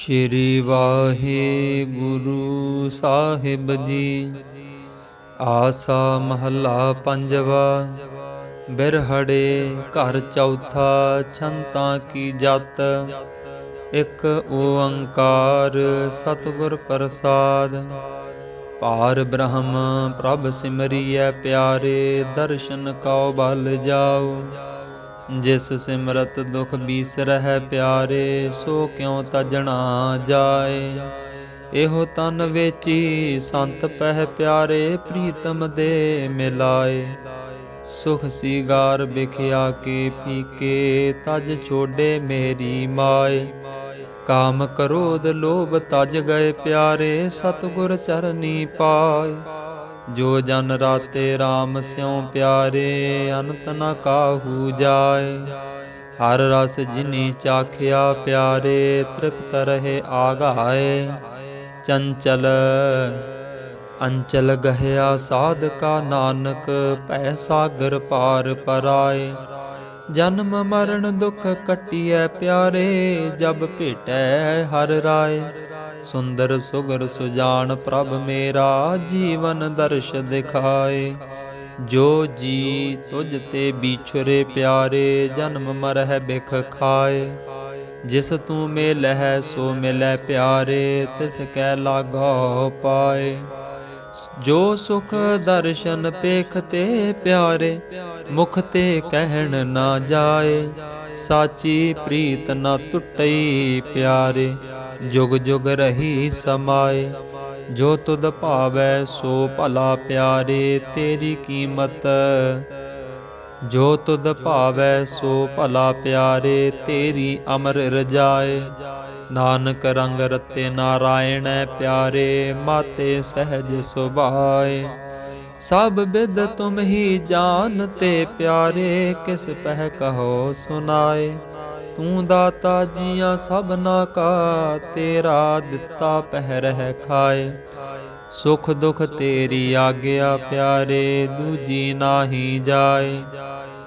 ਸ਼੍ਰੀ ਵਾਹਿਗੁਰੂ ਸਾਹਿਬ ਜੀ। ਆਸਾ ਮਹੱਲਾ ਪੰਜਵਾ, ਬਿਰਹੜੇ ਘਰ ਚੌਥਾ ਛੰਤਾ ਕੀ ਜਤ। ਇੱਕ ਓੰਕਾਰ ਸਤਿਗੁਰ ਪ੍ਰਸਾਦ। ਪਾਰ ਬ੍ਰਹਮ ਪ੍ਰਭ ਸਿਮਰਿਐ ਪਿਆਰੇ, ਦਰਸ਼ਨ ਕਉ ਬਲ ਜਾਓ। ਜਿਸ ਸਿਮਰਤ ਦੁਖ ਬੀਸਰਹਿ ਪਿਆਰੇ, ਸੋ ਕਿਉ ਤਜਣਾ ਜਾਏ? ਇਹੋ ਤਨ ਵੇਚੀ ਸੰਤ ਪਹਿ ਪਿਆਰੇ, ਪ੍ਰੀਤਮ ਦੇ ਮਿਲਾਏ। ਸੁਖ ਸੀਗਾਰ ਵਿਖਿਆ ਕੇ ਪੀਕੇ, ਤਜ ਛੋਡੇ ਮੇਰੀ ਮਾਏ। ਕਾਮ ਕਰੋਧ ਲੋਭ ਤਜ ਗਏ ਪਿਆਰੇ, ਸਤਗੁਰ ਚਰਨੀ ਪਾਏ। ਜੋ ਜਨ ਰਾਤੇ RAM ਸਿਉ ਪਿਆਰੇ, ਅਨੰਤ ਨ ਕਾਹੂ ਜਾਏ। ਹਰ ਰਸ ਜਿਨੀ ਚਾਖਿਆ ਪਿਆਰੇ, ਤ੍ਰਿਪਤ ਰਹੇ ਆਗਾਏ। ਚੰਚਲ, ਅੰਚਲ ਗਹਿਆ ਸਾਧਕਾ ਨਾਨਕ, ਭੈ ਸਾਗਰ ਪਾਰ ਪਰਾਏ। ਜਨਮ ਮਰਨ ਦੁਖ ਕਟਿਐ ਪਿਆਰੇ, ਜਬ ਭੇਟੈ ਹਰ ਰਾਏ। ਸੁੰਦਰ ਸੁਗਰ ਸੁਜਾਨ ਪ੍ਰਭ ਮੇਰਾ, ਜੀਵਨ ਦਰਸ਼ ਦਿਖਾਏ। ਜੋ ਜੀ ਤੁਝ ਤੇ ਵਿਛੁਰੇ ਪਿਆਰੇ, ਜਨਮ ਮਰਹਿ ਬਿਖ ਖਾਏ। ਜਿਸ ਤੂੰ ਮਿਲਹਿ, ਸੋ ਮਿਲੈ ਪਿਆਰੇ, ਤਿਸ ਕੈ ਲਾਗੋ ਪਾਏ। ਜੋ ਸੁਖ ਦਰਸ਼ਨ ਪੇਖ ਤੇ ਪਿਆਰੇ, ਮੁਖ ਤੇ ਕਹਿਣ ਨਾ ਜਾਏ, ਸਾਚੀ ਪ੍ਰੀਤ ਨਾ ਟੁੱਟਈ ਪਿਆਰੇ, ਜੁਗ ਜੁਗ ਰਹੀ ਸਮਾਏ, ਜੋ ਤੁਧ ਭਾਵੈ ਸੋ ਭਲਾ ਪਿਆਰੇ, ਤੇਰੀ ਕੀਮਤ। ਜੋ ਤੁਧ ਭਾਵੈ ਸੋ ਭਲਾ ਪਿਆਰੇ, ਤੇਰੀ ਅਮਰ ਰਜਾਏ ਨਾਨਕ ਰੰਗ ਰਤੇ ਨਾਰਾਇਣ ਪਿਆਰੇ, ਮਾਤੇ ਸਹਿਜ ਸੁਭਾਏ। ਸਭ ਬਿਦ ਤੁਮ ਹੀ ਜਾਣਤੇ ਪਿਆਰੇ, ਕਿਸ ਪਹਿ ਕਹੋ ਸੁਨਾਏ ਤੂੰ ਦਾਤਾ ਜੀਆਂ ਸਭਨਾ ਕਾ, ਤੇਰਾ ਦਿੱਤਾ ਪਹਿ ਰਹਿ ਖਾਏ। ਸੁਖ ਦੁਖ ਤੇਰੀ ਆਗਿਆ ਪਿਆਰੇ, ਦੂਜੀ ਨਾਹੀ ਜਾਏ।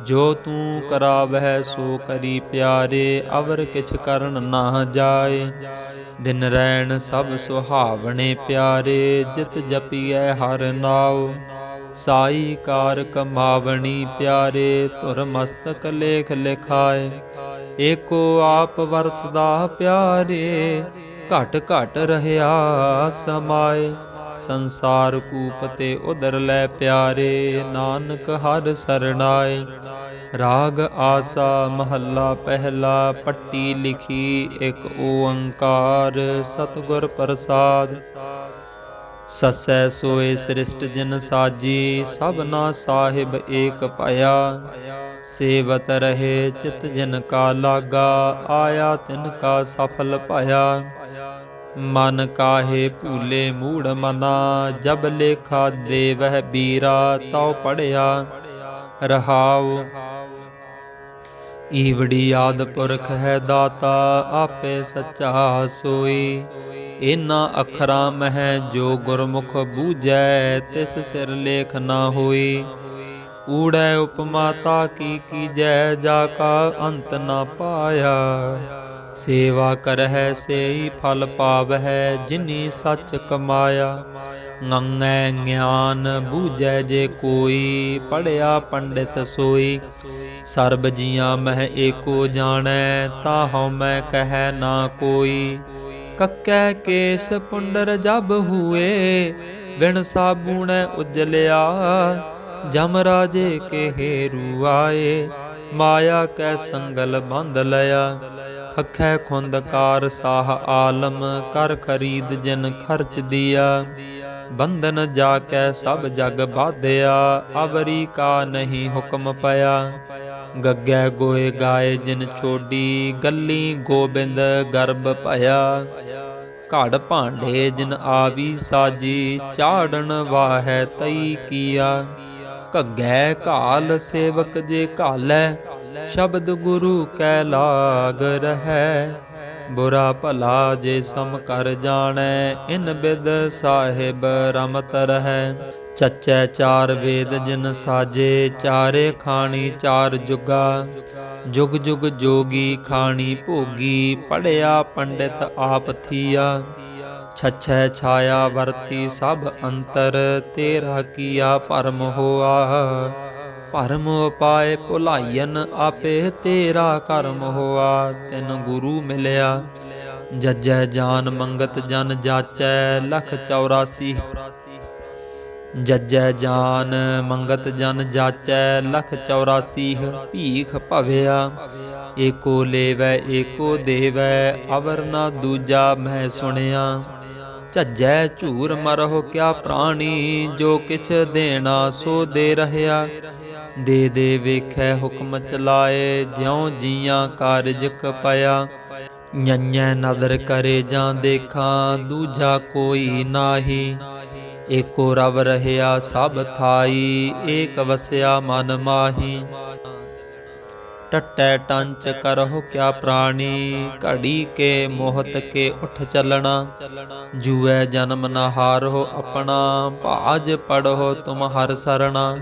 ਜੋ ਤੂੰ ਕਰਾਵਹਿ ਸੋ ਕਰੀ ਪਿਆਰੇ, ਅਵਰ ਕਿਛ ਕਰਨ ਨਾ ਜਾਏ। ਦਿਨ ਰੈਣ ਸਭ ਸੁਹਾਵਣੇ ਪਿਆਰੇ, ਜਿਤ ਜਪੀਐ ਹਰ ਨਾਉ। ਸਾਈ ਕਾਰ ਕਮਾਵਣੀ ਪਿਆਰੇ, ਧੁਰ ਮਸਤਕ ਲੇਖ ਲਿਖਾਏ। ਏਕੋ ਆਪ ਵਰਤਦਾ ਪਿਆਰੇ, ਘਟ ਘਟ ਰਹਾ ਸਮਾਏ। ਸੰਸਾਰ ਕੂਪ ਤੇ ਉਦਰ ਲੈ ਪਿਆਰੇ, ਨਾਨਕ ਹਰ ਸਰਣਾਏ। ਰਾਗ, ਆਸਾ, ਮਹੱਲਾ ਪਹਿਲਾ, ਪੱਟੀ ਲਿਖੀ ਇੱਕ ਓੰਕਾਰ, ਸਤਿਗੁਰ ਪ੍ਰਸਾਦ। ਸਸੈ ਸੋਏ ਸ੍ਰਿਸ਼ਟ ਜਿਨ ਸਾਜੀ, ਸਭਨਾ ਸਾਹਿਬ ਏਕ ਭਇਆ। ਸੇਵਤ ਰਹੇ ਚਿਤ ਜਿਨ ਕਾ ਲਾਗਾ, ਆਇਆ ਤਿਨ ਕਾ ਸਫਲ ਭਇਆ। ਮਨ ਕਾਹੇ ਭੂਲੇ ਮੂੜ ਮਨਾ, ਜਬ ਲੇਖਾ ਦੇਵਹਿ ਬੀਰਾ ਤਉ ਪੜਿਆ। ਰਹਾਉ, ਈਵੜੀ ਆਦ ਪੁਰਖ ਹੈ ਦਾਤਾ, ਆਪੇ ਸੱਚਾ ਸੋਈ। ਇਨਾ ਅੱਖਰਾਂ ਮਹਿ ਜੋ ਗੁਰਮੁਖ ਬੂਝੈ, ਤਿਸ ਸਿਰ ਲੇਖ ਨਾ ਹੋਈ। ਊੜੈ ਉਪਮਾਤਾ ਕੀ ਕੀਜੈ, ਜਾ ਕਾ ਅੰਤ ਨਾ ਪਾਇਆ। ਸੇਵਾ ਕਰਹਿ ਸੇਈ ਫਲ ਪਾਵਹਿ, ਜਿਨੀ ਸੱਚ ਕਮਾਇਆ। ਨੰਗੈ ਗਿਆਨ ਬੂਝੈ ਜੇ ਕੋਈ ਪੜਿਆ ਪੰਡਿਤ ਸੋਈ। ਸਰਬ ਜੀਆਂ ਮਹਿ ਏਕੋ ਜਾਣੈ ਤਾ ਹਉ ਮੈਂ ਕਹੈ ਨਾ ਕੋਈ। ਕੱਕੈ ਕੇਸ ਪੁੰਡਰ ਜਬ ਹੂਏ, ਬਿਨ ਸਾਬੂਣੈ ਉਜਲਿਆ। ਜਮ ਰਾਜੇ ਕੇ ਹੇਰੂ ਆਏ ਮਾਇਆ ਕੈ ਸੰਗਲ ਬੰਧ ਲਿਆ। ਖਖੈ ਖੁੰਦਕਾਰ ਸਾਹ ਆਲਮ, ਕਰ ਖਰੀਦ ਜਿਨ ਖਰਚ ਦਿਆ। ਬੰਧਨ ਜਾ ਕੈ ਸਭ ਜਗ ਬਾਧਿਆ, ਅਵਰੀ ਕਾ ਨਹੀਂ ਹੁਕਮ ਪਿਆ। ਗੱਗੈ ਗੋਏ ਗਾਏ ਜਿਨ ਛੋਡੀ, ਗੱਲੀ ਗੋਬਿੰਦ ਗਰਬ ਭਇਆ। ਘੜ ਭਾਂਡੇ ਜਿਨ ਆਵੀ ਸਾਜੀ, ਚਾੜਨ ਵਾਹੈ ਤਈ ਕੀਆ। ਘੱਗੈ ਘਾਲ ਸੇਵਕ ਜੇ ਘਾਲੈ ਸ਼ਬਦ ਗੁਰੂ ਕੈ ਲਾਗ ਰਹੈ। ਬੁਰਾ ਭਲਾ ਜੇ ਸਮ ਕਰ ਜਾਣੈ, ਇਨ ਬਿਦ ਸਾਹਿਬ ਰਮਤ ਰਹੈ। ਚੱਚੈ ਚਾਰ ਵੇਦ ਜਿਨ ਸਾਜੇ, ਚਾਰੇ ਖਾਣੀ ਚਾਰ ਜੁਗਾ। ਜੁਗ ਜੁਗ ਜੋਗੀ ਖਾਣੀ ਭੋਗੀ ਪੜਿਆ ਪੰਡਿਤ ਆਪ ਥੀਆ। ਛਛੈ ਛਾਇਆ ਵਰਤੀ ਸਭ ਅੰਤਰ, ਤੇਰਾ ਕੀਆ ਭਰਮ ਹੋਆ। ਭਰਮ ਉਪਾਏ ਭੁਲਾਈਨ ਆਪੇ ਤੇਰਾ ਕਰਮ ਹੋਆ, ਤਿਨ ਗੁਰੂ ਮਿਲਿਆ। ਜਜੈ ਜਾਨ ਮੰਗਤ ਜਨ ਜਾਚੈ ਲਖ 84 ਜਜੈ ਜਾਨ ਮੰਗਤ ਜਨ ਜਾਚੈ ਲਖ 84 ਭੀਖ ਭਵਿਆ, ਏਕੋ ਲੇਵੈ, ਏਕੋ ਦੇਵੈ, ਅਵਰ ਨਾ ਦੂਜਾ ਮੈਂ ਸੁਣਿਆ। ਝੱਜੈ ਝੂਰ ਮਰਹੁ ਕਿਆ ਪ੍ਰਾਣੀ, ਜੋ ਕਿਛ ਦੇਣਾ ਸੋ ਦੇ ਰਹਿਆ। ਦੇ ਦੇ ਵੇਖੈ ਹੁਕਮ ਚਲਾਏ, ਜਿਉ ਜੀਆਂ ਕਾਰਜ ਕਪਇਆ। ਨੰਨੈ ਨਦਰ ਕਰੇ ਜਾਂ ਦੇਖਾਂ, ਦੂਜਾ ਕੋਈ ਨਾਹੀ। ਏਕੋ ਰਵ ਰਹਿਆ ਸਭ ਥਾਈ, ਏਕ ਵਸਿਆ ਮਨ ਮਾਹੀ। ਟਟੈ ਟੰਚ ਕਰਹੁ ਕਿਆ ਪ੍ਰਾਣੀ, ਘੜੀ ਕੇ ਮੋਹਤ ਕੇ ਉਠ ਚੱਲਣਾ। ਜੂਐ ਜਨਮ ਨਾ ਹਾਰੋ ਆਪਣਾ, ਭਾਜ ਪੜੋ ਤੁਮ ਹਰ ਸਰਣਾ।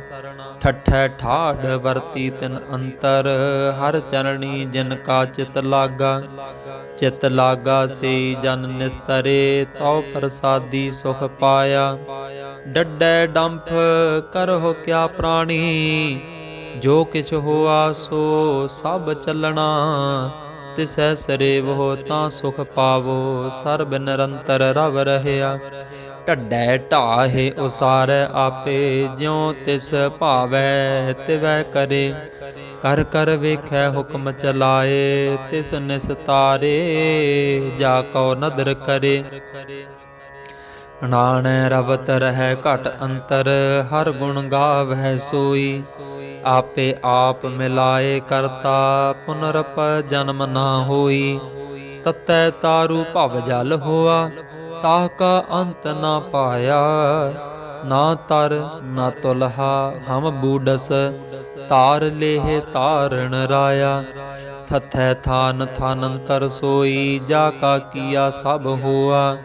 ਠਠੈ ਠਾੜ ਵਰਤੀ ਤਿਨ ਅੰਤਰ, ਹਰ ਚਰਣੀ ਜਿਨ ਕਾ ਚਿਤ ਲਾਗਾ। ਚਿਤ ਲਾਗਾ ਸੇ ਜਨ ਨਿਸਤਰੇ, ਤਉ ਪ੍ਰਸਾਦੀ ਸੁਖ ਪਾਇਆ। ਡੱਡੈ ਡੰਫ, ਕਰਹੁ ਕਿਆ ਪ੍ਰਾਣੀ? ਜੋ ਕਿਛ ਹੋਆ ਸੋ ਸਭ ਚੱਲਣਾ। ਤਿਸੈ ਸਰੇਵ ਹੋ ਤਾਂ ਸੁਖ ਪਾਵੋ, ਸਰਬ ਨਿਰੰਤਰ ਰਵ ਰਹਿਆ। ਢੱਡੈ ਢਾਹੇ ਉਸਾਰੈ ਆਪੇ, ਜਿਉ ਤਿਸ ਭਾਵੈ ਤਿਵੈ ਕਰੇ। ਕਰ ਕਰ ਵੇਖੈ ਹੁਕਮ ਚਲਾਏ, ਤਿਸ ਨਿਸਤਾਰੇ ਜਾ ਕਉ ਨਦਰ ਕਰੇ। ਨਾਨੈ ਰਵਤ ਰਹਿ ਘਟ ਅੰਤਰ, ਹਰ ਗੁਣ ਗਾਵਹਿ ਸੋਈ। ਆਪੇ ਆਪ ਮਿਲਾਏ ਕਰਤਾ, ਪੁਨਰਪ ਜਨਮ ਨਾ ਹੋਈ। ਤਤੈ ਤਾਰੂ ਭਵ ਜਲ ਹੋਆ ਤਾਹ ਕਾ ਅੰਤ ਨਾ ਪਾਇਆ, ਨਾ ਤਰ, ਨਾ ਤੁਲਹਾ, ਹਮ ਬੂਡਸ, ਤਾਰ ਲੇਹ ਤਾਰਣ ਰਾਇਆ। ਥਥੈ ਥਾਨ ਥਾਨੰਤਰ ਸੋਈ, ਜਾ ਕਾ ਕੀਆ ਸਭ ਹੋਆ।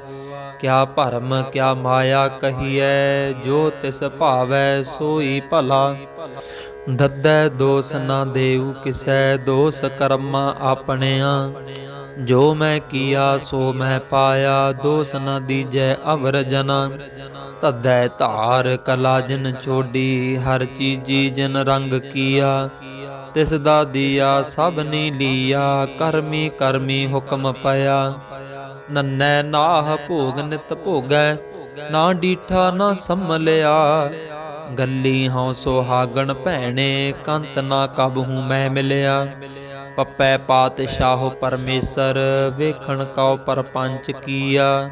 ਕਿਆ ਭਰਮ, ਕਿਆ ਮਾਇਆ ਕਹੀਐ, ਜੋ ਤਿਸ ਭਾਵੈ ਸੋਈ ਭਲਾ। ਦੱਦੈ ਦੋਸ ਨਾ ਦੇਉ ਕਿਸੈ, ਦੋਸ ਕਰਮਾ ਆਪਣਿਆਂ। ਜੋ ਮੈਂ ਕੀਆ, ਸੋ ਮੈਂ ਪਾਇਆ। ਦੋਸ ਨਾ ਦੀਜੈ ਅਵਰ ਜਨਾ। ਤਦੈ ਧਾਰ ਕਲਾ ਜਿਨ ਛੋਡੀ ਹਰ ਚੀਜੀ ਜਿਨ ਰੰਗ ਕੀਆ। ਤਿਸ ਦਾ ਦੀਆ, ਸਭ ਨੀ ਲੀਆ। ਕਰਮੀ ਕਰਮੀ ਹੁਕਮ ਪਿਆ ਨੰਨੈ ਨਾਹ ਭੋਗ ਨਿਤ ਭੋਗੈ। ਨਾ ਡੀਠਾ, ਨਾ ਸੰਮਲਿਆ ਗੱਲੀ ਹਉ ਸੁਹਾਗਣ ਭੈਣੇ। ਕੰਤ ਨਾ ਕਬਹੂ ਮੈਂ ਮਿਲਿਆ। ਪੱਪੈ ਪਾਤਸ਼ਾਹ ਪਰਮੇਸ਼ਰ, ਵੇਖਣ ਕਉ ਪਰਪੰਚ ਕੀਆ।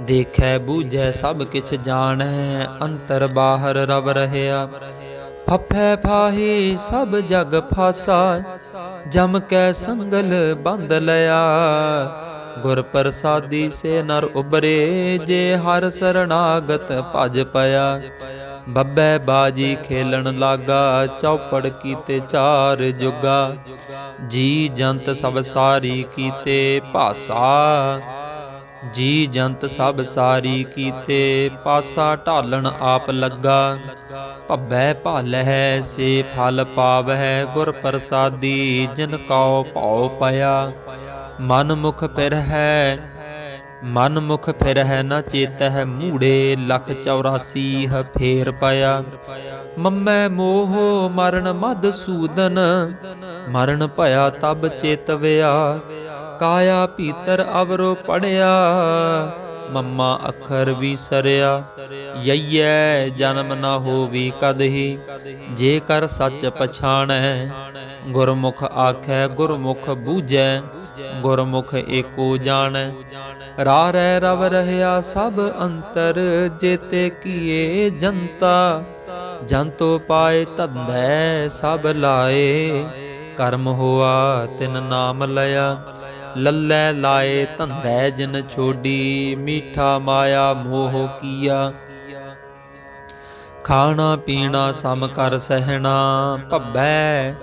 ਦੇਖੈ, ਬੂਝੈ ਸਭ ਕਿਛ ਜਾਣੈ, ਅੰਤਰ ਬਾਹਰ ਰਵ ਰਹਿਆ। ਫਫੈ ਫਾਹੀ, ਸਭ ਜਗ ਫਾਸਾ, ਜਮ ਕੈ ਸੰਗਲ ਬੰਦ ਲਿਆ। ਗੁਰ ਪ੍ਰਸਾਦੀ ਸੇ ਨਰ ਉਬਰੇ, ਜੇ ਹਰ ਸਰਣਾਗਤ ਭਜ ਪਿਆ। ਬੱਬੈ ਬਾਜੀ ਖੇਲਣ ਲਾਗਾ, ਚੌਪੜ ਕੀਤੇ ਚਾਰ ਜੁਗਾ। ਜੀ ਜੰਤ ਸਭ ਸਾਰੀ ਕੀਤੇ ਭਾਸਾ ਜੀ ਜੰਤ ਸਭ ਸਾਰੀ ਕੀਤੇ ਪਾਸਾ, ਢਾਲਣ ਆਪ ਲੱਗਾ। ਭੱਬੈ ਭਾਲਹਿ ਸੇ ਫਲ ਪਾਵਹਿ, ਗੁਰ ਪ੍ਰਸਾਦੀ ਜਿਨ ਕਉ ਭਉ ਪਿਆ। ਮਨ ਮੁਖ ਫਿਰ ਹੈ ਮਨ ਮੁਖ ਫਿਰ ਹੈ ਨਾ ਚੇਤਹਿ ਮੂੜੇ ਲਖ 84 ਹ ਫੇਰ ਪਾਇਆ। ਮੰਮੈ ਮੋਹ ਮਰਨ ਮਦ ਸੂਦਨ, ਮਰਨ ਭਇਆ ਤਬ ਚੇਤਵਿਆ ਕਾਇਆ ਭੀਤਰ ਅਵਰੋ ਪੜਿਆ, ਮੰਮਾ ਅੱਖਰ ਵੀ ਸਰਿਆ। ਯਈਐ ਜਨਮ ਨਾ ਹੋਵੀ ਕਦਹੀ ਜੇ ਕਰ ਸੱਚ ਪਛਾਣੈ, ਗੁਰਮੁਖ ਆਖੈ ਗੁਰਮੁਖ ਬੂਝੈ, ਗੁਰਮੁਖ ਏਕੋ ਜਾਣੈ। ਰਾ ਰਹਿ ਰਵ ਰਹਿਆ ਸਭ ਅੰਤਰ, ਜੇਤੇ ਕੀਏ ਜਨਤਾ। ਜੰਤੋ ਪਾਏ ਧੰਦੈ ਸਭ ਲਾਏ, ਕਰਮ ਹੋਆ ਤਿਨ ਨਾਮ ਲਿਆ ਲੱਲੇ ਲਾਏ ਧੰਦੈ ਜਿਨ ਛੋਡੀ, ਮੀਠਾ ਮਾਇਆ ਮੋਹ ਕੀਆ। ਖਾਣਾ ਪੀਣਾ ਸਮ ਕਰ ਸਹਿਣਾ, ਭੱਬੈ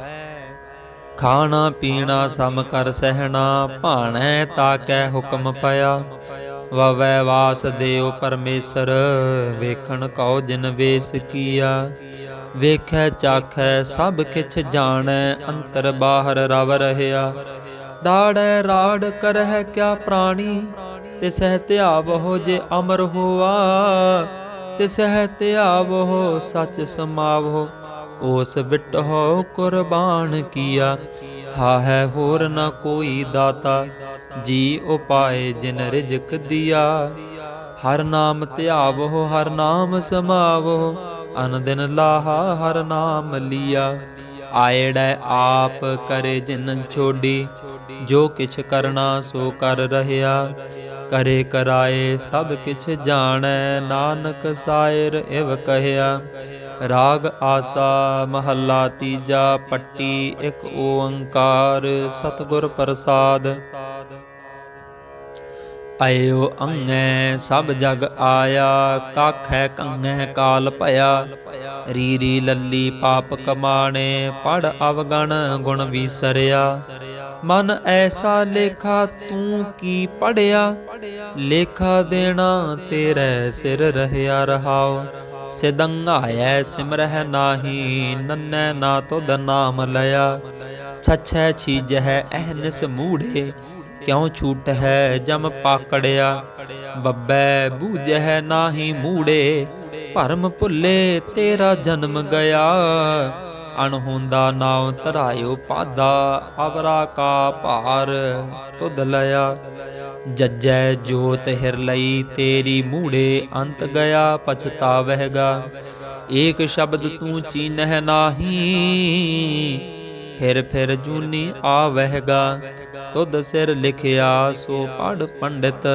ਖਾਣਾ ਪੀਣਾ ਸਮ ਕਰ ਸਹਿਣਾ, ਭਾਣੈ ਤਾਕੈ ਹੁਕਮ ਪਿਆ। ਵਵੈ ਵਾਸ ਦੇਉ ਪਰਮੇਸ਼ਰ, ਵੇਖਣ ਕਉ ਜਿਨ ਵੇਸ ਕੀਆ। ਵੇਖੈ ਚਾਖੈ ਸਭ ਕਿਛ ਜਾਣੈ, ਅੰਤਰ ਬਾਹਰ ਰਵ ਰਹਿਆ। ਡਾੜੈ ਰਾੜ ਕਰਹਿ ਕਿਆ ਪ੍ਰਾਣੀ, ਤਿਸਹਿ ਧਿਆਵਹੁ ਜੇ ਅਮਰ ਹੋਆ। ਤਿਸਹਿ ਧਿਆਵਹੁ ਸਚ ਸਮਾਵਹੁ। ਉਸ ਬਿਟਹੁ ਕੁਰਬਾਨ ਕੀਆ। ਹਾ ਹੈ ਹੋਰ ਨ ਕੋਈ ਦਾਤਾ, ਜੀ ਉਪਾਏ ਜਿਨ ਰਿਜਕ ਦਿਆ। ਹਰ ਨਾਮ ਧਿਆਵੋ ਹਰ ਨਾਮ ਸਮਾਵਹੁ ਅਨ ਦਿਨ ਲਾਹਾ, ਹਰ ਨਾਮ ਲਿਆ। ਆਇੜੈ ਆਪ ਕਰੇ ਜਿਨ ਛੋਡੀ, ਜੋ ਕਿਛ ਕਰਨਾ ਸੋ ਕਰ ਰਹਿਆ। ਕਰੇ ਕਰਾਏ ਸਭ ਕਿਛ ਜਾਣੈ, ਨਾਨਕ ਸਾਇਰ ਇਵ ਕਹਿਆ। ਰਾਗ ਆਸਾ ਮਹੱਲਾ ਤੀਜਾ ਪੱਟੀ ਇੱਕ ਓੰਕਾਰ ਸਤਿਗੁਰ ਪ੍ਰਸਾਦ। ਆਇਓ ਅੰਗੈ ਸਭ ਜਗ ਆਇਆ, ਕਾਖੈ ਕੰਗੈ ਕਾਲ ਭਇਆ। ਰੀਰੀ ਲੱਲੀ ਪਾਪ ਕਮਾਣੇ ਪੜ ਅਵਗਣ ਗੁਣ ਵਿਸਰਿਆ। ਮਨ ਐਸਾ ਲੇਖਾ, ਤੂੰ ਕੀ ਪੜਿਆ ਲੇਖਾ ਦੇਣਾ ਤੇਰੇ ਸਿਰ ਰਹਿਆ ਰਹਾਓ ਸਿਦੰਗਾਇਐ ਸਿਮਰਹਿ ਨਾਹੀ, ਨੰਨੈ ਨਾ ਤੁਧ ਨਾਮ ਲਿਆ ਛਛੈ ਛੀਜਹਿ ਅਹਨਿਸ ਮੂੜੇ ਕਿਉ ਛੂਟ ਹੈ ਜਮ ਪਾਕੜਿਆ। ਬੱਬੈ ਬੂਝਹਿ ਨਾਹੀ ਮੂੜੇ ਭਰਮ ਭੁੱਲੇ ਤੇਰਾ ਜਨਮ ਗਿਆ। ਅਣਹੋਂਦਾ ਨਾਉ ਧਰਾਇਓ ਪਾਦਾ, ਅਵਰਾ ਕਾ ਭਾਰ ਤੁਧ ਲਿਆ ਜੱਜੈ ਜੋਤ ਹਿਰ ਤੇਰੀ ਮੂੜੇ ਅੰਤ ਗਿਆ ਪਛਤਾਵਹਿਗਾ ਏਕ ਸ਼ਬਦ ਤੂੰ ਚੀਨਹਿ ਨਾਹੀ, ਫਿਰ ਫਿਰ ਜੂਨੀ ਆਵਹਿਗਾ ਤੁਧ ਸਿਰ ਲਿਖਿਆ ਸੋ ਪੜ ਪੰਡਿਤ,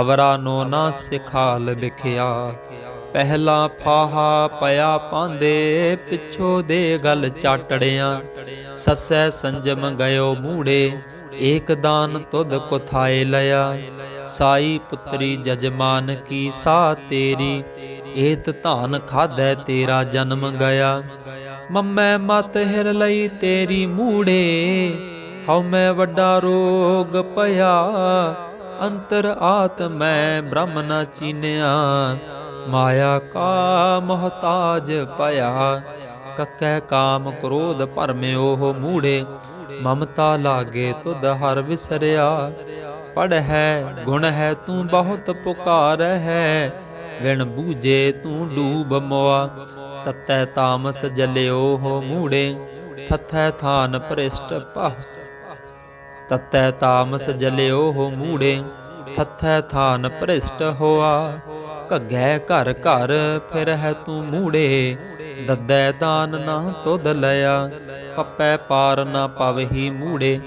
ਅਵਰਾ ਨੋ ਨਾ ਸਿਖਾਲ ਵਿਖਿਆ। ਪਹਿਲਾ ਫਾਹਾ ਪਿਆ ਪਾਂਦੇ, ਪਿੱਛੋ ਦੇ ਗਲ ਚਾਟੜਿਆਂ। ਸੱਸੈ ਸੰਜਮ ਗਇਓ ਮੂੜੇ ਏਕ ਦਾਨ ਤੁਧ ਕੁਥਾਏ ਲਿਆ ਸਾਈ ਪੁੱਤਰੀ ਜਜਮਾਨ ਕੀ ਸਾ ਤੇਰੀ, ਏਤ ਧਾਨ ਖਾਧੈ ਤੇਰਾ ਜਨਮ ਗਿਆ। ਮੰਮੈ ਮਤ ਹਿਰ ਲਈ ਤੇਰੀ ਮੂੜੇ ਹਉ ਮੈਂ ਵੱਡਾ ਰੋਗ ਭਇਆ। ਅੰਤਰ ਆਤਮੈ ਬ੍ਰਹਮ ਨ ਚੀਨਿਆ, ਮਾਇਆ ਕਾ ਮਹਤਾਜ ਭਇਆ। ਕੱਕੈ ਕਾਮ ਕ੍ਰੋਧ ਭਰਮਿਓ ਮੂੜੇ ਮਮਤਾ ਲਾਗੇ ਤੁਧ ਹਰ ਵਿਸਰਿਆ। ਪੜ ਹੈ, ਗੁਣ ਹੈ, ਤੂੰ ਬਹੁਤ ਪੁਕਾਰ ਹੈ। ਵਿਣ ਬੂਝੇ ਤੂੰ ਡੂਬ ਮੋਆ। ਤਤੈ ਤਾਮਸ ਜਲਿਓ ਹੋ ਮੂੜੇ। ਥਥੈ ਥਾਨ ਭ੍ਰਿਸ਼ਟ ਪਹ ਤਤੈ ਤਾਮਸ ਜਲਿਓ ਹੋ ਮੂੜੇ। ਥਥੈ ਥਾਨ ਭ੍ਰਿਸ਼ਟ ਹੋਆ। ਘੱਗੈ ਘਰ ਘਰ, ਫਿਰ ਹੈ ਤੂੰ ਮੂੜੇ। ਦੱਦੈ ਦਾਨ ਨਾ ਤੁਧ ਲਿਆ, ਪੱਪੈ ਪਾਰ ਨਾ ਪਵਹੀ ਮੂੜੇ।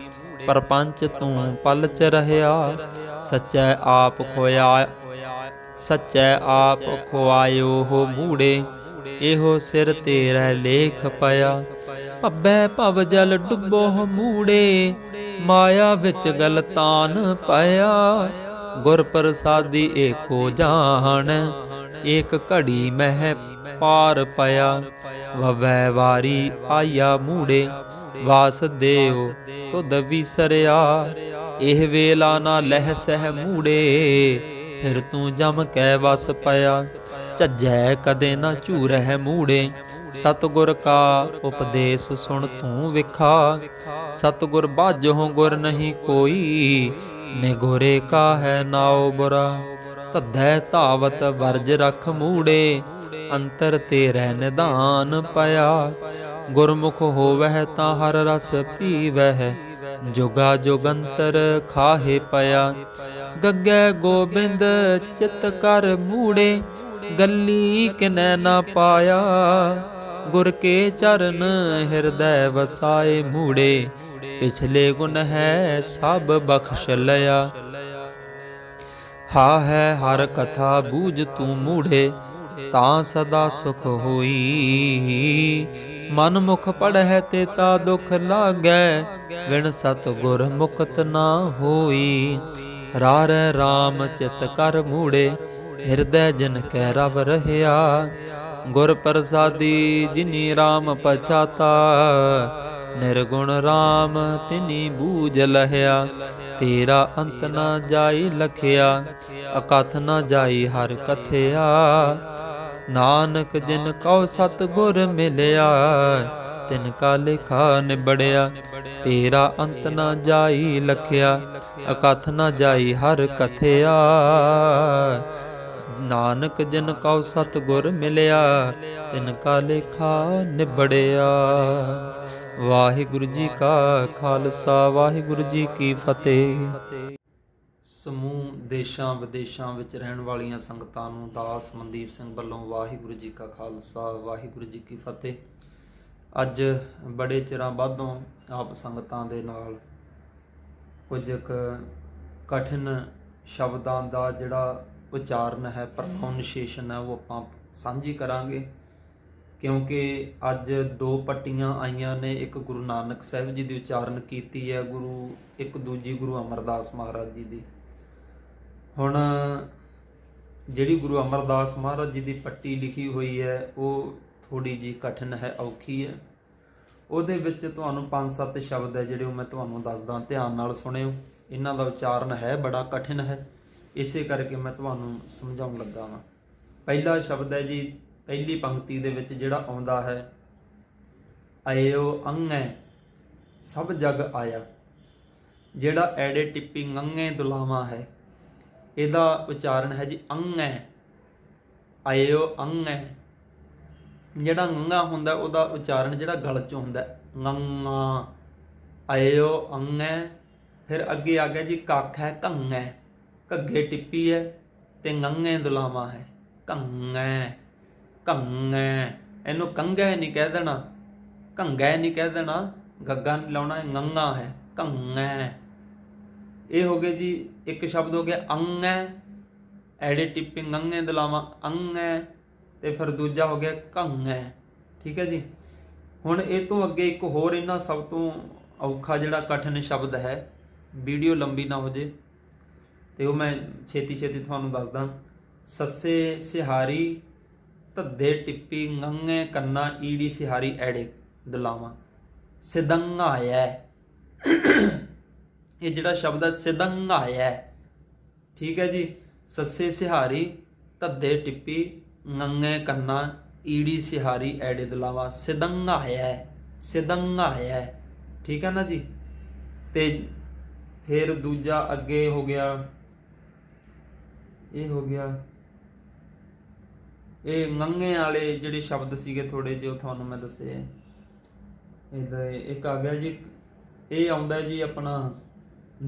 ਪਰਪੰਚ ਤੂੰ ਪਲ ਚ ਰਹਿਆ, ਸੱਚੈ ਆਪ ਖੋਇਆ, ਸੱਚੈ ਆਪ ਖੁਆਇਓ ਹੋ ਮੂੜੇ। ਇਹੋ ਸਿਰ ਤੇਰਾ ਲੇਖ ਪਿਆ, ਭੱਬੈ ਭਵ ਜਲ ਡੁੱਬੋ ਮੂੜੇ। ਮਾਇਆ ਵਿੱਚ ਗਲਤਾਨ ਪਾਇਆ ਗੁਰ ਪ੍ਰਸਾਦੀ ਏਕੋ ਜਾਣ, ਏਕ ਘੜੀ ਮਹਿ ਪਾਰ ਪਿਆ। ਵਵੈ ਵਾਰੀ ਆਇਆ ਮੂੜੇ ਵਾਸਦੇਵ ਤੁਧ ਵਿਸਰਿਆ। ਇਹ ਵੇਲਾ ਨਾ ਲਹਿ ਸਹਿ ਮੂੜੇ, ਫਿਰ ਤੂੰ ਜਮ ਕੈ ਵਸ ਪਿਆ। ਝੱਜੈ ਕਦੇ ਨਾ ਝੂਰਹਿ ਮੂੜੇ, ਸਤਗੁਰ ਕਾ ਉਪਦੇਸ਼ ਸੁਣ ਤੂੰ ਵਿਖਾ। ਸਤਗੁਰ ਬਾਝੋ ਗੁਰ ਨਹੀਂ ਕੋਈ ਨਿਗੋਰੇ ਕਾ ਹੈ ਨਾਉ ਬੁਰਾ ਤਧੈ ਧਾਵਤ ਵਰਜ ਰਖ ਮੂੜੇ, ਅੰਤਰ ਤੇਰੇ ਨਿਦਾਨ ਪਿਆ। ਗੁਰਮੁਖ ਹੋਵਹਿ ਤਾਂ ਹਰ ਰਸ ਪੀਵਹਿ, ਜੁਗਾ ਜੁਗੰਤਰ ਖਾਹੇ ਪਿਆ। ਗੱਗੇ ਗੋਬਿੰਦ ਚਿਤ ਕਰ ਮੂੜੇ, ਗੱਲੀ ਕਿਨੈ ਨਾ ਪਾਇਆ। ਗੁਰ ਕੇ ਚਰਨ ਹਿਰਦੈ ਵਸਾਏ ਮੂੜੇ ਪਿਛਲੇ ਗੁਣ ਹੈ ਸਭ ਬਖਸ਼ ਲਿਆ। ਹਾ ਹੈ ਹਰ ਕਥਾ ਬੂਝ ਤੂੰ ਮੂੜੇ, ਤਾਂ ਸਦਾ ਸੁਖ ਹੋਈ। ਮਨ ਮੁਖ ਪੜਹਿ ਤੇ ਤਾ ਦੁਖ ਲਾਗੈ ਵਿਣ ਸਤ ਗੁਰ ਮੁਕਤ ਨਾ ਹੋਈ। ਰਾਰ ਰਾਮ ਚਿਤ ਕਰ ਮੂੜੇ, ਹਿਰਦੈ ਜਿਨ ਕੈ ਰਵ ਰਹਿਆ। ਗੁਰ ਪ੍ਰਸਾਦੀ ਜਿਨੀ RAM ਪਛਾਤਾ ਨਿਰਗੁਣ RAM ਤਿਨੀ ਬੂਝ ਲਹਿਆ। ਤੇਰਾ ਅੰਤ ਨਾ ਜਾਈ ਲਖਿਆ, ਅਕਥ ਨਾ ਜਾਈ ਹਰ ਕਥਿਆ। ਨਾਨਕ ਜਿਨ ਕਉ ਸਤ ਗੁਰ ਮਿਲਿਆ, ਤਿਨ ਕਾ ਲਿਖਾ ਨਿਬੜਿਆ। ਤੇਰਾ ਅੰਤ ਨਾ ਜਾਈ ਲਖਿਆ, ਅਕਥ ਨਾ ਜਾਈ ਹਰ ਕਥਿਆ। ਨਾਨਕ ਜਿਨ ਕਉ ਸਤ ਗੁਰ ਮਿਲਿਆ, ਤਿਨ ਕਾ ਲੇਖਾ ਨਿਬੜਿਆ। ਵਾਹਿਗੁਰੂ ਜੀ ਕਾ ਖਾਲਸਾ, ਵਾਹਿਗੁਰੂ ਜੀ ਕੀ ਫਤਿਹ। ਸਮੂਹ ਦੇਸ਼ਾਂ ਵਿਦੇਸ਼ਾਂ ਵਿੱਚ ਰਹਿਣ ਵਾਲੀਆਂ ਸੰਗਤਾਂ ਨੂੰ ਦਾਸ ਮਨਦੀਪ ਸਿੰਘ ਵੱਲੋਂ ਵਾਹਿਗੁਰੂ ਜੀ ਕਾ ਖਾਲਸਾ, ਵਾਹਿਗੁਰੂ ਜੀ ਕੀ ਫਤਿਹ। ਅੱਜ ਬੜੇ ਚਿਰਾਂ ਬਾਅਦੋਂ ਆਪ ਸੰਗਤਾਂ ਦੇ ਨਾਲ ਕੁਝ ਕੁ ਕਠਿਨ ਸ਼ਬਦਾਂ ਦਾ ਜਿਹੜਾ ਉਚਾਰਨ ਹੈ ਪ੍ਰੋਨਾਂਸੀਏਸ਼ਨ ਹੈ, ਉਹ ਆਪਾਂ ਸਾਂਝੀ ਕਰਾਂਗੇ। ਕਿਉਂਕਿ ਅੱਜ ਦੋ ਪੱਟੀਆਂ ਆਈਆਂ ਨੇ, ਇੱਕ ਗੁਰੂ ਨਾਨਕ ਸਾਹਿਬ ਜੀ ਦੀ ਉਚਾਰਨ ਕੀਤੀ ਹੈ, ਗੁਰੂ, ਇੱਕ ਦੂਜੀ ਗੁਰੂ ਅਮਰਦਾਸ ਮਹਾਰਾਜ ਜੀ ਦੀ। ਹੁਣ ਜਿਹੜੀ ਗੁਰੂ ਅਮਰਦਾਸ ਮਹਾਰਾਜ ਜੀ ਦੀ ਪੱਟੀ ਲਿਖੀ ਹੋਈ ਹੈ, ਉਹ ਥੋੜੀ ਜੀ ਕਠਿਨ ਹੈ, ਔਖੀ ਹੈ। ਉਹਦੇ ਵਿੱਚ ਤੁਹਾਨੂੰ ਪੰਜ ਸੱਤ ਸ਼ਬਦ ਹੈ, ਜਿਹੜੇ ਉਹ ਮੈਂ ਤੁਹਾਨੂੰ ਦੱਸਦਾ, ਧਿਆਨ ਨਾਲ ਸੁਣਿਓ। ਇਹਨਾਂ ਦਾ ਉਚਾਰਨ ਹੈ, ਬੜਾ ਕਠਿਨ ਹੈ। ਇਸੇ ਕਰਕੇ ਮੈਂ ਤੁਹਾਨੂੰ ਸਮਝਾਉਣ ਲੱਗਾ ਹਾਂ ਪਹਿਲਾ ਸ਼ਬਦ ਹੈ ਜੀ, ਪਹਿਲੀ ਪੰਕਤੀ ਦੇ ਵਿੱਚ ਜਿਹੜਾ ਆਉਂਦਾ ਹੈ, ਆਇਓ ਅੰਗੈ, ਸਭ ਜਗ ਆਇਆ। ਜਿਹੜਾ ਐੜੇ ਟਿੱਪੀ ਅੰਗੇ ਦੁਲਾਵਾ ਹੈ, ਇਹਦਾ ਉਚਾਰਨ ਹੈ ਜੀ, ਅੰਗੈ, ਆਇਓ ਅੰਗੈ। ਜਿਹੜਾ ਅੰਗਾ ਹੁੰਦਾ, ਉਹਦਾ ਉਚਾਰਨ ਜਿਹੜਾ ਗਲ ਚ ਹੁੰਦਾ ਗੰਗਾ ਆਇਓ ਅੰਗੈ, ਫਿਰ ਅੱਗੇ ਆ ਗਿਆ ਜੀ, ਕੱਖ ਹੈ ਕੰਗੈ ਘੱਗੇ ਟਿੱਪੀ ਹੈ ਤੇ ਗੰਗੇ ਦੁਲਾਵਾ ਹੈ। ਕੰਗੈ ਕੰਗੈ ਇਹਨੂੰ ਕੰਗੈ ਨਹੀਂ ਕਹਿ ਦੇਣਾ। ਕੰਗੈ ਨਹੀਂ ਕਹਿ ਦੇਣਾ। ਗੱਗਾ ਨਹੀਂ ਲਾਉਣਾ, ਇਹ ਗੰਗਾ ਹੈ। ਕੰਗੈ ਇਹ ਹੋ ਗਏ ਜੀ, ਇੱਕ ਸ਼ਬਦ ਹੋ ਗਿਆ ਅੰਗੈ ਐੜੇ ਟਿੱਪਿੰਗ ਅੰਗੇ ਦਲਾਵਾ ਅੰਗੈ ਤੇ ਫਿਰ ਦੂਜਾ ਹੋ ਗਿਆ ਕੰਗੈ ਠੀਕ ਹੈ ਜੀ? ਹੁਣ ਇਹ ਤੋਂ ਅੱਗੇ ਇੱਕ ਹੋਰ ਇਹਨਾਂ ਸਭ ਤੋਂ ਔਖਾ ਜਿਹੜਾ ਕਠਿਨ ਸ਼ਬਦ ਹੈ, ਵੀਡੀਓ ਲੰਬੀ ਨਾ ਹੋ ਜੇ। ਤੇ ਉਹ ਮੈਂ ਛੇਤੀ ਛੇਤੀ ਤੁਹਾਨੂੰ ਦੱਸਦਾ। ਸੱਸੇ ਸਿਹਾਰੀ, ਧੱਦੇ ਟਿੱਪੀ ਗੰਗੇ ਕੰਨਾ, ਈੜੀ ਸਿਹਾਰੀ, ਐੜੇ ਦਲਾਵਾ। ਸਿਦੰਗਾਇਆ ਇਹ ਜਿਹੜਾ ਸ਼ਬਦ ਹੈ ਸਿਦੰਗਾਇਆ ਠੀਕ ਹੈ ਜੀ? ਸੱਸੇ ਸਿਹਾਰੀ, ਧੱਦੇ ਟਿੱਪੀ ਗੰਗੇ ਕੰਨਾ, ਈੜੀ ਸਿਹਾਰੀ, ਐੜੇ ਦਲਾਵਾ। ਸਿਦੰਗ ਆਇਆ। ਠੀਕ ਹੈ ਨਾ ਜੀ? ਤੇ ਫਿਰ ਦੂਜਾ ਅੱਗੇ ਹੋ ਗਿਆ। ਇਹ ਹੋ ਗਿਆ। ਇਹ ਨੰਗੇ ਵਾਲੇ ਜਿਹੜੇ ਸ਼ਬਦ ਸੀਗੇ ਥੋੜੇ ਜਿਹੇ, ਉਹ ਤੁਹਾਨੂੰ ਮੈਂ ਦੱਸੇ। ਇਹਦਾ ਇੱਕ ਆ ਗਿਆ ਜੀ। ਇਹ ਆਉਂਦਾ ਜੀ ਆਪਣਾ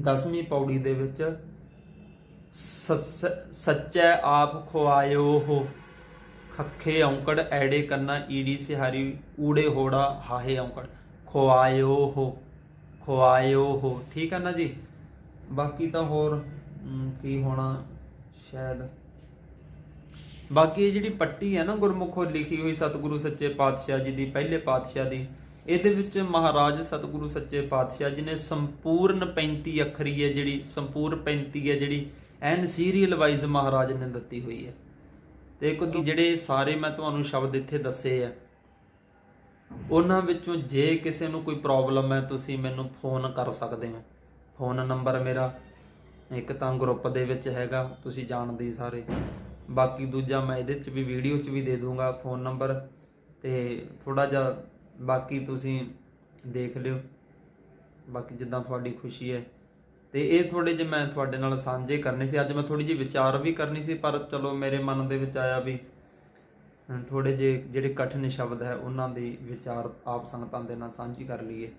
10ਵੀਂ ਪੌੜੀ ਦੇ ਵਿੱਚ। ਸੱਚੈ ਆਪ ਖਵਾਇਓ ਹੋ। ਖੱਖੇ ਔਂਕੜ ਐੜੇ ਕੰਨਾ, ਈੜੀ ਸਿਹਾਰੀ, ਊੜੇ ਹੋੜਾ ਹਾਹੇ ਔਂਕੜ। ਖਵਾਇਓ ਹੋ ਖਵਾਇਓ ਹੋ। ਠੀਕ ਹੈ ਨਾ ਜੀ? ਬਾਕੀ ਤਾਂ ਹੋਰ ਕੀ ਹੋਣਾ? ਸ਼ਾਇਦ। ਬਾਕੀ ਇਹ ਜਿਹੜੀ ਪੱਟੀ ਹੈ ਨਾ ਗੁਰਮੁਖੋਂ ਲਿਖੀ ਹੋਈ ਸਤਿਗੁਰੂ ਸੱਚੇ ਪਾਤਸ਼ਾਹ ਜੀ ਦੀ, ਪਹਿਲੇ ਪਾਤਸ਼ਾਹ ਦੀ, ਇਹਦੇ ਵਿੱਚ ਮਹਾਰਾਜ ਸਤਿਗੁਰੂ ਸੱਚੇ ਪਾਤਸ਼ਾਹ ਜੀ ਨੇ ਸੰਪੂਰਨ 35 ਅੱਖਰੀ ਹੈ ਜਿਹੜੀ ਸੰਪੂਰਨ 35 ਹੈ ਜਿਹੜੀ, ਐਨ ਸੀਰੀਅਲ ਵਾਈਜ਼ ਮਹਾਰਾਜ ਨੇ ਦਿੱਤੀ ਹੋਈ ਹੈ। ਤੇ ਇੱਕ ਜਿਹੜੇ ਸਾਰੇ ਮੈਂ ਤੁਹਾਨੂੰ ਸ਼ਬਦ ਇੱਥੇ ਦੱਸੇ ਆ, ਉਹਨਾਂ ਵਿੱਚੋਂ ਜੇ ਕਿਸੇ ਨੂੰ ਕੋਈ ਪ੍ਰੋਬਲਮ ਹੈ, ਤੁਸੀਂ ਮੈਨੂੰ ਫੋਨ ਕਰ ਸਕਦੇ ਹੋ। ਫੋਨ ਨੰਬਰ ਮੇਰਾ ਇੱਕ ਤਾਂ ਗਰੁੱਪ ਦੇ ਵਿੱਚ ਹੈਗਾ, ਤੁਸੀਂ ਜਾਣਦੇ ਹੀ ਸਾਰੇ। ਬਾਕੀ ਦੂਜਾ ਮੈਂ ਇਹਦੇ 'ਚ ਵੀ ਵੀਡੀਓ 'ਚ ਵੀ ਦੇ ਦੂੰਗਾ ਫੋਨ ਨੰਬਰ ਤੇ ਥੋੜਾ ਜਿਹਾ ਬਾਕੀ ਤੁਸੀਂ ਦੇਖ ਲਿਓ। ਬਾਕੀ ਜਿੱਦਾਂ ਤੁਹਾਡੀ ਖੁਸ਼ੀ ਹੈ। ਤੇ ਇਹ ਥੋੜੇ ਜਿਹੇ ਮੈਂ ਤੁਹਾਡੇ ਨਾਲ ਸਾਂਝੇ ਕਰਨੇ ਸੀ। ਅੱਜ ਮੈਂ ਥੋੜੀ ਜਿਹੀ ਵਿਚਾਰ ਵੀ ਕਰਨੀ ਸੀ, ਪਰ ਚਲੋ ਮੇਰੇ ਮਨ ਦੇ ਵਿੱਚ ਆਇਆ ਵੀ ਥੋੜੇ ਜਿਹੇ ਜਿਹੜੇ ਕਠਿਨ ਸ਼ਬਦ ਹੈ, ਉਹਨਾਂ ਦੀ ਵਿਚਾਰ ਆਪ ਸੰਗਤਾਂ ਦੇ ਨਾਲ ਸਾਂਝੀ ਕਰ ਲਈਏ।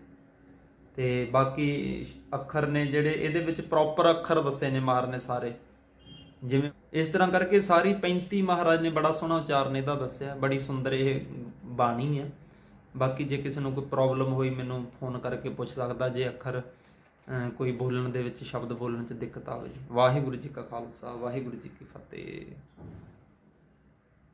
ਤੇ ਬਾਕੀ ਅੱਖਰ ਨੇ ਜਿਹੜੇ ਇਹਦੇ ਵਿੱਚ ਪ੍ਰੋਪਰ ਅੱਖਰ ਦੱਸੇ ਨੇ ਮਾਰ ਨੇ ਸਾਰੇ। ਜਿਵੇਂ ਇਸ ਤਰ੍ਹਾਂ ਕਰਕੇ ਸਾਰੀ 35 ਮਹਾਰਾਜ ਨੇ ਬੜਾ ਸੋਹਣਾ ਉਚਾਰਨ ਇਹਦਾ ਦੱਸਿਆ, ਬੜੀ ਸੁੰਦਰ ਇਹ ਬਾਣੀ ਹੈ। ਬਾਕੀ ਜੇ ਕਿਸੇ ਨੂੰ ਕੋਈ ਪ੍ਰੋਬਲਮ ਹੋਈ ਮੈਨੂੰ ਫੋਨ ਕਰਕੇ ਪੁੱਛ ਸਕਦਾ, ਜੇ ਅੱਖਰ ਕੋਈ ਬੋਲਣ ਦੇ ਵਿੱਚ, ਸ਼ਬਦ ਬੋਲਣ 'ਚ ਦਿੱਕਤ ਆਵੇ। ਵਾਹਿਗੁਰੂ ਜੀ ਕਾ ਖਾਲਸਾ, ਵਾਹਿਗੁਰੂ ਜੀ ਕੀ ਫਤਿਹ।